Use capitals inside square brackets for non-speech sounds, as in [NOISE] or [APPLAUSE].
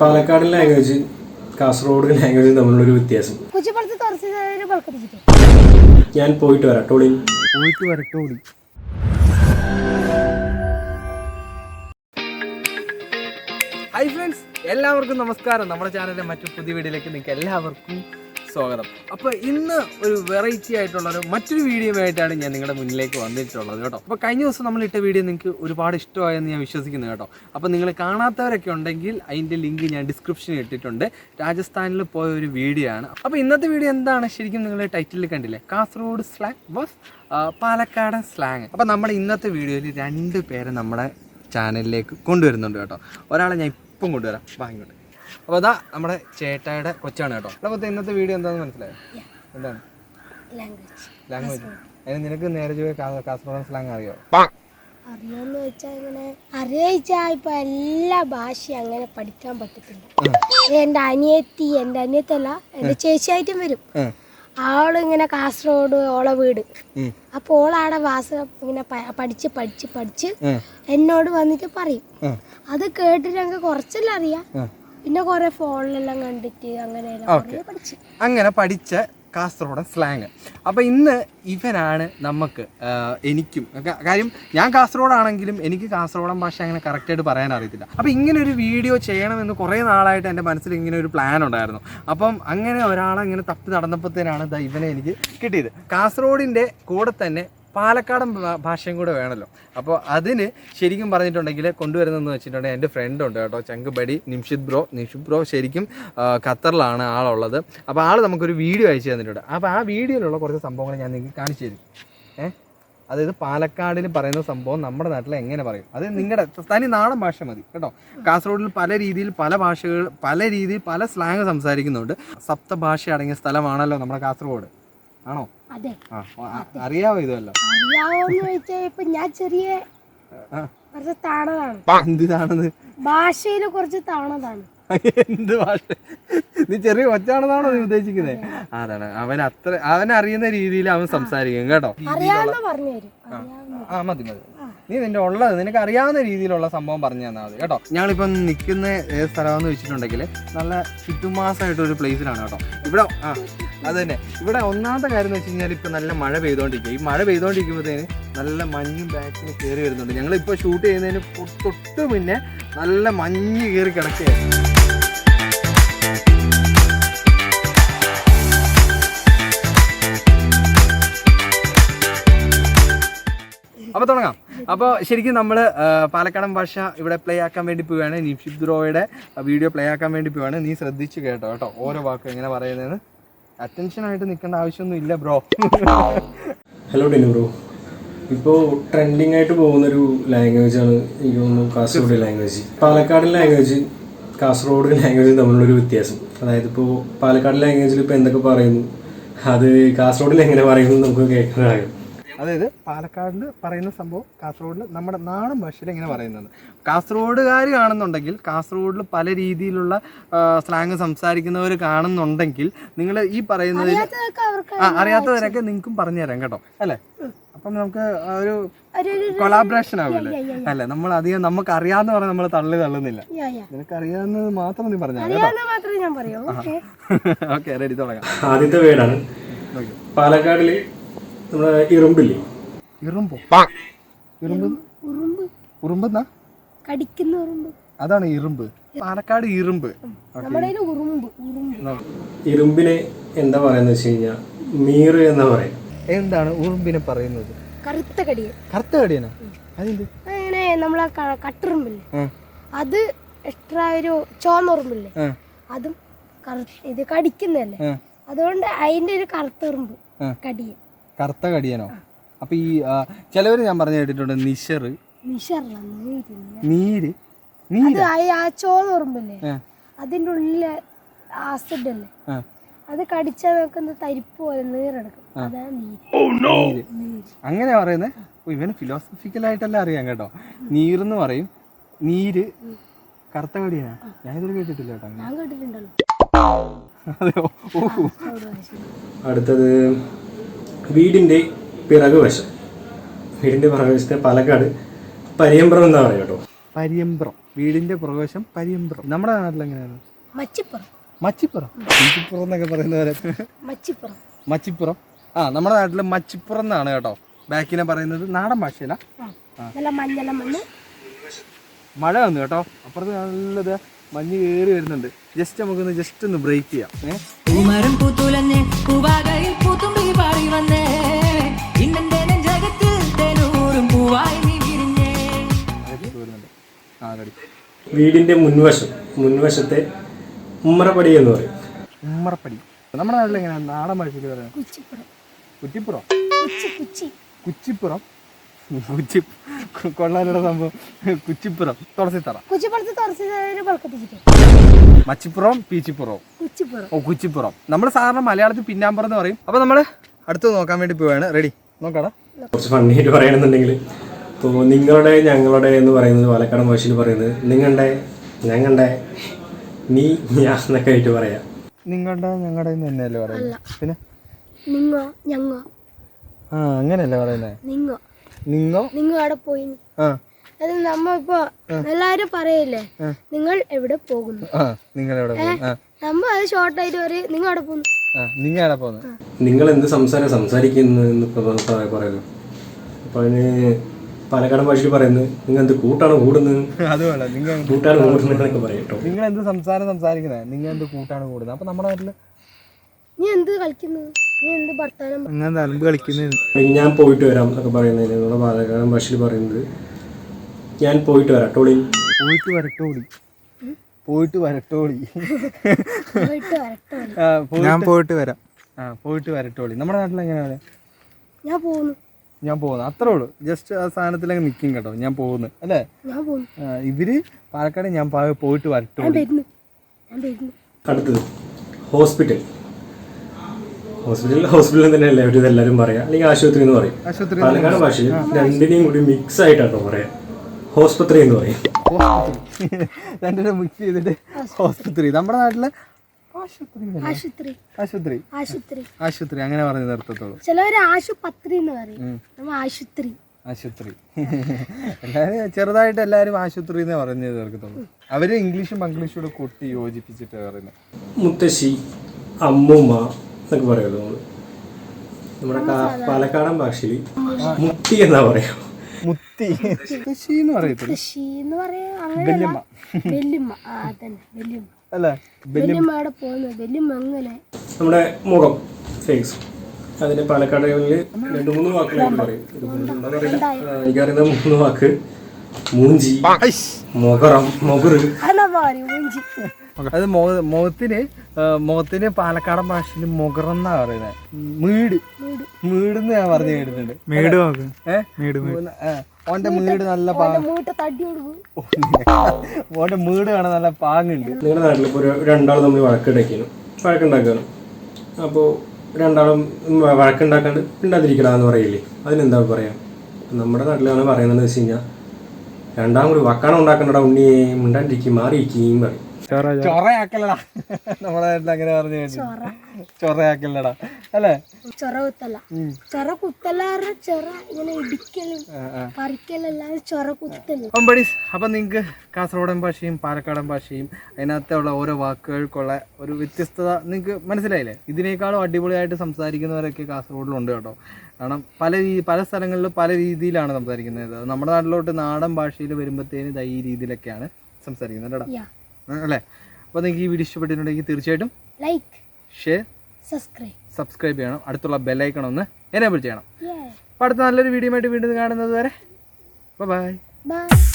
Palakkad language Kasaragod language തമ്മിലുള്ള ഒരു വ്യത്യാസം. ഞാൻ പോയിട്ട് വരാം. ടോളി. പോയിട്ട് വരാം ടോളി. ഹൈ ഫ്രണ്ട്സ് എല്ലാവർക്കും നമസ്കാരം. നമ്മുടെ ചാനലിലെ മറ്റു പുതിയ വീഡിയോയിലേക്ക് നിങ്ങൾക്ക് എല്ലാവർക്കും സ്വാഗതം. അപ്പോൾ ഇന്ന് ഒരു വെറൈറ്റി ആയിട്ടുള്ള ഒരു മറ്റൊരു വീഡിയോ ആയിട്ടാണ് ഞാൻ നിങ്ങളുടെ മുന്നിലേക്ക് വന്നിട്ടുള്ളത് കേട്ടോ. അപ്പോൾ കഴിഞ്ഞ ദിവസം നമ്മൾ ഇട്ട വീഡിയോ നിങ്ങൾക്ക് ഒരുപാട് ഇഷ്ടമായെന്ന് ഞാൻ വിശ്വസിക്കുന്നു കേട്ടോ. അപ്പോൾ നിങ്ങൾ കാണാത്തവരൊക്കെ ഉണ്ടെങ്കിൽ അതിന്റെ ലിങ്ക് ഞാൻ ഡിസ്ക്രിപ്ഷനിൽ ഇട്ടിട്ടുണ്ട്. രാജസ്ഥാനിൽ പോയ ഒരു വീഡിയോ ആണ്. അപ്പോൾ ഇന്നത്തെ വീഡിയോ എന്താണ്? ശരിക്കും നിങ്ങൾ ടൈറ്റിൽ കണ്ടില്ലേ? കാസർഗോഡ് സ്ലാങ് ബസ് പാലക്കാടൻ സ്ലാങ് അപ്പോൾ നമ്മുടെ ഇന്നത്തെ വീഡിയോയിൽ രണ്ട് പേരെ നമ്മുടെ ചാനലിലേക്ക് കൊണ്ടുവരുന്നുണ്ട് കേട്ടോ. ഒരാളെ ഞാൻ ഇപ്പം കൊണ്ടുവരാം. വാ ഇങ്ങോട്ട്. അപ്പോൾ അതാ നമ്മുടെ ചേട്ടായുടെ കൊച്ചാണ് കേട്ടോ. അപ്പോൾ ഇന്നത്തെ വീഡിയോ എന്താണെന്ന് മനസ്സിലായോ? എന്താണ്? ലാംഗ്വേജ് ലാംഗ്വേജ് അതിന് നിനക്ക് നേരെ ചോദിയ കാസർഗോഡ് സ്ലാങ് അറിയോ? അറിയോന്ന് വെച്ചാൽ ഇങ്ങനെ അറിയിച്ചാ ഇപ്പൊ എല്ലാ ഭാഷയും അങ്ങനെ പഠിക്കാൻ പറ്റത്തില്ല. എന്റെ അനിയത്തി എന്റെ അനിയത്തല്ല എന്റെ ചേച്ചിയായിട്ടും വരും. ഉം. ആൾ ഇങ്ങനെ കാസർഗോഡ് ഓളെ വീട്. അപ്പൊ ഓളാടെ ഭാഷ ഇങ്ങനെ പഠിച്ച് പഠിച്ച് പഠിച്ച് എന്നോട് വന്നിട്ട് പറയും. അത് കേട്ടിട്ട് ഞങ്ങൾക്ക് കുറച്ചെല്ലാം അറിയാം. പിന്നെ കുറെ ഫോണിലെല്ലാം കണ്ടിട്ട് അങ്ങനെ ഓക്കെ. പഠിച്ച്. അങ്ങനെ പഠിച്ച കാസർഗോഡൻ സ്ലാങ്. അപ്പോൾ ഇന്ന് ഇവനാണ് നമുക്ക് എനിക്കും കാര്യം ഞാൻ കാസർഗോഡാണെങ്കിലും എനിക്ക് കാസർഗോഡൻ ഭാഷ അങ്ങനെ കറക്റ്റായിട്ട് പറയാൻ അറിയത്തില്ല. അപ്പോൾ ഇങ്ങനെ ഒരു വീഡിയോ ചെയ്യണമെന്ന് കുറേ നാളായിട്ട് എന്റെ മനസ്സിൽ ഇങ്ങനെ ഒരു പ്ലാൻ ഉണ്ടായിരുന്നു. അപ്പം അങ്ങനെ ഒരാളെ ഇങ്ങനെ തപ്പി നടന്നപ്പോഴത്തേനാണ് ഇവനെ എനിക്ക് കിട്ടിയത്. കാസർഗോഡിന്റെ കൂടെ തന്നെ പാലക്കാടൻ ഭാഷയും കൂടെ വേണമല്ലോ അപ്പോൾ അതിന് ശരിക്കും പറഞ്ഞിട്ടുണ്ടെങ്കിൽ കൊണ്ടുവരുന്നതെന്ന് വെച്ചിട്ടുണ്ടെങ്കിൽ എന്റെ ഫ്രണ്ട് ഉണ്ട് കേട്ടോ ചങ്കുബടി നിംഷിത് ബ്രോ. നിംഷിത് ബ്രോ ശരിക്കും ഖത്തറിലാണ് ആളുള്ളത്. അപ്പോൾ ആൾ നമുക്കൊരു വീഡിയോ അയച്ചു തന്നിട്ടുണ്ട്. അപ്പോൾ ആ വീഡിയോയിലുള്ള കുറച്ച് സംഭവങ്ങൾ ഞാൻ നിങ്ങൾക്ക് കാണിച്ചു തരും. അതായത് പാലക്കാടിൽ പറയുന്ന സംഭവം നമ്മുടെ നാട്ടിൽ എങ്ങനെ പറയും? അത് നിങ്ങളുടെ തനി നാടൻ ഭാഷ മതി കേട്ടോ. കാസർഗോഡിൽ പല രീതിയിൽ പല ഭാഷകൾ പല രീതിയിൽ പല സ്ലാങ് സംസാരിക്കുന്നുണ്ട്. സപ്തഭാഷ അടങ്ങിയ സ്ഥലമാണല്ലോ നമ്മുടെ കാസർഗോഡ്. ആണോ? അതെ. അറിയാവോ ഇതല്ലോ? അറിയാവോന്ന് ചോദിച്ചാൽ ഇപ്പൊ ഞാൻ ചെറിയ. കുറച്ച് താണതാണ് എന്തിനാണെന്ന് ഭാഷയിൽ കുറച്ച് താണതാണ്. എന്ത് ഭാഷ? നീ ചെറിയ ഒച്ചാണെന്നാണോ നീ ഉദ്ദേശിക്കുന്നത് അതാണ്. അവൻ അത്ര അവൻ അറിയുന്ന രീതിയിൽ അവൻ സംസാരിക്കും കേട്ടോ? ആ. മതി മതി. നീ നിന്റെ ഉള്ളത് നിനക്ക് അറിയാവുന്ന രീതിയിലുള്ള സംഭവം പറഞ്ഞു തന്നാൽ മതി കേട്ടോ? ഞങ്ങളിപ്പം നിൽക്കുന്ന സ്ഥലമെന്ന് വെച്ചിട്ടുണ്ടെങ്കിൽ നല്ല ചുറ്റുമാസമായിട്ടൊരു പ്ലേസിലാണ് കേട്ടോ? ഇവിടെ ആ. അത് തന്നെ. ഇവിടെ ഒന്നാമത്തെ കാര്യം എന്ന് വെച്ച് കഴിഞ്ഞാൽ ഇപ്പം നല്ല മഴ പെയ്തുകൊണ്ടിരിക്കുക ഈ മഴ പെയ്തുകൊണ്ടിരിക്കുമ്പോഴത്തേന് നല്ല മഞ്ഞും ബാക്കിന് കയറി വരുന്നുണ്ട്. ഞങ്ങളിപ്പോൾ ഷൂട്ട് ചെയ്യുന്നതിന് തൊട്ട് മുന്നേ നല്ല മഞ്ഞ് കയറി കിടക്കുകയായിരുന്നു അപ്പോൾ തുടങ്ങാം. അപ്പോൾ ശരിക്കും നമ്മൾ പാലക്കാടൻ ഭാഷ ഇവിടെ പ്ലേ ആക്കാൻ വേണ്ടി പോവുകയാണ്. നിഷിത് ബ്രോയുടെ വീഡിയോ പ്ലേ ആക്കാൻ വേണ്ടി പോവുകയാണ്. നീ ശ്രദ്ധിച്ചു കേട്ടോ കേട്ടോ. ഓരോ വാക്കും എങ്ങനെ പറയുന്നതെന്ന് അറ്റൻഷൻ ആയിട്ട് നിൽക്കേണ്ട ആവശ്യമൊന്നും ഇല്ല ബ്രോ ഹലോ ഡിനു ബ്രോ ഇപ്പോൾ ട്രെൻഡിങ് ആയിട്ട് പോകുന്നൊരു ലാംഗ്വേജ് ആണ് എനിക്ക് തോന്നുന്നു Kasaragod language Palakkad language Kasaragod language തമ്മിലുള്ളൊരു വ്യത്യാസം. അതായത് ഇപ്പോൾ പാലക്കാട് ലാംഗ്വേജിൽ ഇപ്പോൾ എന്തൊക്കെ പറയുന്നു അത് കാസർഗോഡിൽ എങ്ങനെ പറയുന്നു നമുക്ക് കേൾക്കാനാകും. അതായത് പാലക്കാടിൽ പറയുന്ന സംഭവം കാസർഗോഡിൽ നമ്മുടെ നാടൻ ഭാഷയിൽ ഇങ്ങനെ പറയുന്നത്. കാസർഗോഡുകാർ കാണുന്നുണ്ടെങ്കിൽ കാസർഗോഡിൽ പല രീതിയിലുള്ള സ്ലാങ് സംസാരിക്കുന്നവർ കാണുന്നുണ്ടെങ്കിൽ നിങ്ങൾ ഈ പറയുന്നത് അറിയാത്തതൊക്കെ അവർക്ക് ആ അറിയാത്തവരൊക്കെ നിങ്ങൾക്കും പറഞ്ഞു തരാം കേട്ടോ. അല്ലേ? അപ്പം നമുക്ക് ഒരു കൊളാബറേഷൻ ആവില്ലേ അല്ലേ? നമ്മൾ അധികം നമുക്ക് അറിയാന്ന് പറഞ്ഞാൽ നമ്മൾ തള്ളി തള്ളുന്നില്ല. നിനക്ക് അറിയാവുന്നത് മാത്രം നീ പറഞ്ഞാൽ കേട്ടോ. അറിയാവുന്ന മാത്രമേ ഞാൻ പറയൂ. ഓക്കെ ഓക്കെ റെഡി തുടങ്ങാം. ആദ്യത്തെ വേടാണ് ഓക്കെ പാലക്കാടിൽ നമ്മുടെ ഇറുമ്പില്ലേ ഇറുമ്പോ ഇറുമ്പ് ഉറുമ്പ്. ഉറുമ്പെന്നാ? കടിക്കുന്ന ഉറുമ്പ്. അതാണ് ഇറുമ്പ് പാലക്കാട് ഇറുമ്പ് നമ്മുടെ കയ്യിൽ ഉറുമ്പ് ഉറുമ്പ്. ഇരുമ്പിനെ എന്താ പറയുന്നത് വെച്ച് കഴിഞ്ഞാൽ മീറ് എന്ന് പറയാ? എന്താണ് ഉറുമ്പിനെ പറയുന്നത്? കറുത്ത കടിയൻ കറുത്ത കടിയനാ? അതെന്ത്? അങ്ങനെ നമ്മളെ കട്ടുറുമ്പില്ലേ? അത് എക്സ്ട്രാ ഒരു ചോന്ന ഉറുമ്പില്ലേ അതും കറു ഇത് കടിക്കുന്നല്ലേ അതുകൊണ്ട് അതിന്റെ ഒരു കറുത്തുറുമ്പ് കടിയും. കറുത്ത കടിയനോ? അപ്പൊ ഈ ചിലവർ ഞാൻ പറഞ്ഞു കേട്ടിട്ടുണ്ട് നിഷർ നീര്. നീര്? ആ- ചോന്ന അതിന്റെ ഉള്ളിൽ ആസിഡ് അല്ലേ അത് കടിച്ചാൽ നോക്കുന്ന തരിപ്പ് പോലെ നീരെടുക്കും അതാണ് നീര്. നീര്. അങ്ങനെ പറയുന്നത് ഇവന് ഫിലോസഫിക്കൽ ആയിട്ടല്ല അറിയാം കേട്ടോ. നീരെന്ന് പറയും. നീര്. കറുത്ത കടിയാണ് ഞാൻ ഇതുവരെ കേട്ടിട്ടില്ല കേട്ടോ ഞാൻ കേട്ടിട്ടുണ്ടല്ലോ. അതെയോ. അടുത്തത് വീടിന്റെ പിറകു വശം വീടിന്റെ പിറകുവശത്തെ പാലക്കാട് പരിയമ്പ്രം എന്നാ പറയുക കേട്ടോ. പരിയമ്പ്രം. വീടിന്റെ പുറകുവശം പരിയമ്പ്രം. നമ്മുടെ നാട്ടിൽ എങ്ങനെയാണ്? മച്ചിപ്പുറം. മച്ചിപ്പുറം? മച്ചിപ്പുറം എന്നൊക്കെ പറയുന്ന പോലെ. മച്ചിപ്പുറം. മച്ചിപ്പുറം? ആ നമ്മുടെ നാട്ടിൽ മച്ചിപ്പുറം എന്നാണ് കേട്ടോ. ബാക്കിനെ പറയുന്നത് നാടൻ ഭാഷയില. നല്ല മഴ വന്നു കേട്ടോ. അപ്പുറത്ത് നല്ലത് മഞ്ഞ് കയറി വരുന്നുണ്ട്. ജസ്റ്റ് നമുക്കൊന്ന് ജസ്റ്റ് ഒന്ന് ബ്രേക്ക് ചെയ്യാം. ഏഹ് പൂത്തുലഞ്ഞ് പൂവാകയിൽ പൂത്തുമ്പി വന്നേ. വീടിന്റെ മുൻവശം മുൻവശത്തെ ഉമ്മറപ്പടി എന്ന് പറയും. ഉമ്മറപ്പടി. നമ്മുടെ നാട്ടിൽ എങ്ങനെയാണ് നാടൻ ഭാഷയിൽ പറയുന്നത് കുറ്റിപ്പുറം കുറ്റിപ്പുറം? കുച്ചി കുച്ചി. കുച്ചിപ്പുറം? കുച്ചി കൊള്ളാനുള്ള സംഭവം. കുച്ചിപ്പുറം തുളസിത്തറ. കുച്ചിപ്പുറത്ത് തുറച്ച് പളക്കത്തിച്ചിട്ട് മച്ചിപ്പുറം പീച്ചിപ്പുറം കുച്ചിപ്പുറം ഓ കുച്ചിപ്പുറം നമ്മൾ സാധാരണ മലയാളത്തിൽ പിന്നാമ്പുറം എന്ന് പറയും. അപ്പോൾ നമ്മൾ അടുത്ത് നോക്കാൻ വേണ്ടി പോവാണ്. റെഡി നോക്കാടാ. കുറച്ച് ഫണ്ണിയായിട്ട് പറയണമെന്നുണ്ടെങ്കിൽ ഇപ്പോൾ നിങ്ങളുടെ ഞങ്ങളുടെ എന്ന് പറയുന്നത് പാലക്കാട് ഭാഷയിൽ പറയുന്നത് നിങ്ങളുടെ ഞങ്ങളുടെ നീ ഞാൻ എന്നൊക്കെ ആയിട്ട് പറയാ. നിങ്ങളുടെ ഞങ്ങളുടെ തന്നെയല്ലേ പറയുന്നത്? പിന്നെ? നിങ്ങോ ഞങ്ങോ. ആ അങ്ങനെയല്ലേ പറയുന്നത് നിങ്ങോ. നിങ്ങോ നിങ്ങൾ അവിടെ പോയി. ആ. അത് നമ്മ ഇപ്പൊ എല്ലാരും പറയില്ലേ? നിങ്ങൾ എവിടെ പോകുന്നു? ആ നിങ്ങൾ എവിടെ നമ്മ അത് ഷോർട്ട് ആയിട്ട് പറയും നിങ്ങൾ അവിടെ പോകുന്നു. ആ നിങ്ങൾ എവിടെ പോകുന്നു? നിങ്ങൾ എന്ത് സംസാരം സംസാരിക്കുന്നു എന്ന് പറയുമല്ലോ അപ്പോൾ അതിന് പാലക്കാടൻ ഭാഷയിൽ പറയുന്നത് നിങ്ങൾ എന്ത് കൂട്ടാണ് കൂടുന്നത്? [LAUGHS] അത് വേണ്ട നിങ്ങൾ കൂട്ടാണ് കൂടുന്നതെന്നൊക്കെ പറയും കേട്ടോ. നിങ്ങൾ എന്ത് സംസാരം സംസാരിക്കുന്നത് നിങ്ങൾ എന്ത് കൂട്ടാണ് കൂടുന്നത്? അപ്പൊ നമ്മുടെ നാട്ടിൽ നീ എന്ത് കളിക്കുന്നു? അങ്ങനെ അലമ്പ് കളിക്കുന്നത് ഞാൻ പോയിട്ട് വരാം എന്നൊക്കെ പറയുന്നതിന് നമ്മുടെ പാലക്കാടൻ ഭാഷയിൽ പറയുന്നത്. ഞാൻ പോയിട്ട് വരാം ടോളി പോയിട്ട് വരട്ടോളി. പോയിട്ട് വരട്ടോളി. പോയിട്ട് വരട്ടെ ഞാൻ പോയിട്ട് വരാം. ആ പോയിട്ട് വരട്ടോളി. നമ്മുടെ നാട്ടിൽ എങ്ങനെയാണ് ഞാൻ പോകുന്നു ഞാൻ പോകുന്നു അത്രേ ഉള്ളൂ. ജസ്റ്റ് ആ സാധനത്തിൽ അങ്ങ് നിൽക്കും കേട്ടോ. ഞാൻ പോകുന്നു അല്ലേ? ഇവർ പാലക്കാട് ഞാൻ പോയിട്ട് വരട്ടോളി. അടുത്തത്. ഹോസ്പിറ്റൽ. ഹോസ്പിറ്റൽ ഹോസ്പിറ്റലിൽ തന്നെ അല്ലേ? അവർ ഇതെല്ലാവരും പറയാം. അല്ലെങ്കിൽ ആശുപത്രി എന്ന് പറയും പാലക്കാട് ഭാഷയിൽ രണ്ടിനെയും കൂടി മിക്സ് ആയിട്ടാണ് പറയാം. ഹോസ്പത്രി എന്ന് പറയും. ഹോസ്പിറ്റൽ രണ്ടിനും മിക്സ് ചെയ്തിട്ട് ഹോസ്പിറ്റൽ നമ്മുടെ നാട്ടിൽ ആശുപത്രി. ആശുപത്രി. ആശുപത്രി. അങ്ങനെ പറഞ്ഞു നിർത്തത്തോളൂ ചിലവര് ആശുപത്രി എന്ന് പറയും. നമ്മ ആശുപത്രി ആശുപത്രി എല്ലാവരും ചെറുതായിട്ട് എല്ലാവരും ആശുപത്രി എന്നേ പറഞ്ഞു തീർക്കത്തുള്ളൂ. അവർ ഇംഗ്ലീഷും മംഗ്ലീഷും കൂടെ കൂട്ടി യോജിപ്പിച്ചിട്ട് പറയുന്നത് മുത്തശ്ശി അമ്മുമ്മ എന്നൊക്കെ പറയുമല്ലോ നമ്മൾ. നമ്മുടെ പാലക്കാടൻ ഭാഷയിൽ മുത്തി എന്നാ പറയാം. മുത്തി. എന്ന് പറയത്തില്ല. കൃഷി എന്ന് പറയാ ആ അല്ലേ അവിടെ അങ്ങനെ. നമ്മുടെ മുഖം ഫേസ് അതിന് പാലക്കാട് രണ്ട് മൂന്ന് വാക്കുകളായിട്ട് പറയും. എനിക്കറിയുന്ന മൂന്ന് വാക്ക്. മൂഞ്ചി. മുഖറം മുഖറ് അതാ മുഖത്തിന് മുഖത്തിന് പാലക്കാടൻ ഭാഷയിൽ മുഖറെന്നാ പറയുന്നത് മീട് മീട്. എന്ന് ഞാൻ പറഞ്ഞു കേട്ടിട്ടുണ്ട്. മീട് ഓന്റെ മീട് നല്ല ഓന്റെ മീട് കാണാൻ നല്ല പാങ്ങുണ്ട്. നിങ്ങളുടെ നാട്ടിൽ ഇപ്പോൾ രണ്ടാൾ തമ്മിൽ വഴക്കുണ്ടാക്കിയാണ് വഴക്കുണ്ടാക്കുകയാണ്. അപ്പോൾ രണ്ടാളും വഴക്കുണ്ടാക്കാണ്ട് ഉണ്ടാതിരിക്കണെന്ന് പറയില്ലേ? അതിനെന്താ പറയാം? നമ്മുടെ നാട്ടിലാണ് പറയുന്നത് വെച്ച് കഴിഞ്ഞാൽ രണ്ടാം കൂടി വക്കാണം ഉണ്ടാക്കണ്ടടാ ഉണ്ണിയെ. ഉണ്ടാണ്ടിരിക്കും മാറിയിരിക്കുകയും പറയും. ചൊറയാക്കല്ലടാ. നമ്മളെ അങ്ങനെ പറഞ്ഞു. ചൊറയാക്കല്ലടാ. അല്ലേ? ചൊറ കുത്തല്ല. ചൊറ കുത്തല്ല ചൊറ ഇങ്ങനെ ഇടിക്കലും പറിക്കലല്ലാതെ ചൊറ കുത്തൽ. അപ്പം നിങ്ങക്ക് അപ്പം നിങ്ങൾക്ക് കാസർഗോഡൻ ഭാഷയും പാലക്കാടൻ ഭാഷയും അതിനകത്തുള്ള ഓരോ വാക്കുകൾക്കുള്ള ഒരു വ്യത്യസ്തത നിങ്ങൾക്ക് മനസ്സിലായില്ലേ? ഇതിനേക്കാളും അടിപൊളിയായിട്ട് സംസാരിക്കുന്നവരൊക്കെ കാസർഗോഡിലുണ്ട് കേട്ടോ. കാരണം പല രീതി പല സ്ഥലങ്ങളിൽ പല രീതിയിലാണ് സംസാരിക്കുന്നത്. നമ്മുടെ നാട്ടിലോട്ട് നാടൻ ഭാഷയിൽ വരുമ്പോഴത്തേന് ദാ ഈ രീതിയിലൊക്കെയാണ് സംസാരിക്കുന്നത് കേട്ടോ. അല്ലേ? അപ്പോൾ നിങ്ങൾക്ക് ഈ വീഡിയോ ഇഷ്ടപ്പെട്ടിട്ടുണ്ടെങ്കിൽ തീർച്ചയായിട്ടും ലൈക്ക് ഷെയർ സബ്സ്ക്രൈബ് സബ്സ്ക്രൈബ് ചെയ്യണം. അടുത്തുള്ള ബെല്ലൈക്കൺ ഒന്ന് എനേബിൾ ചെയ്യണം. അപ്പോൾ അടുത്ത നല്ലൊരു വീഡിയോ ആയിട്ട് വീണ്ടും കാണുന്നത് വരെ. Bye bye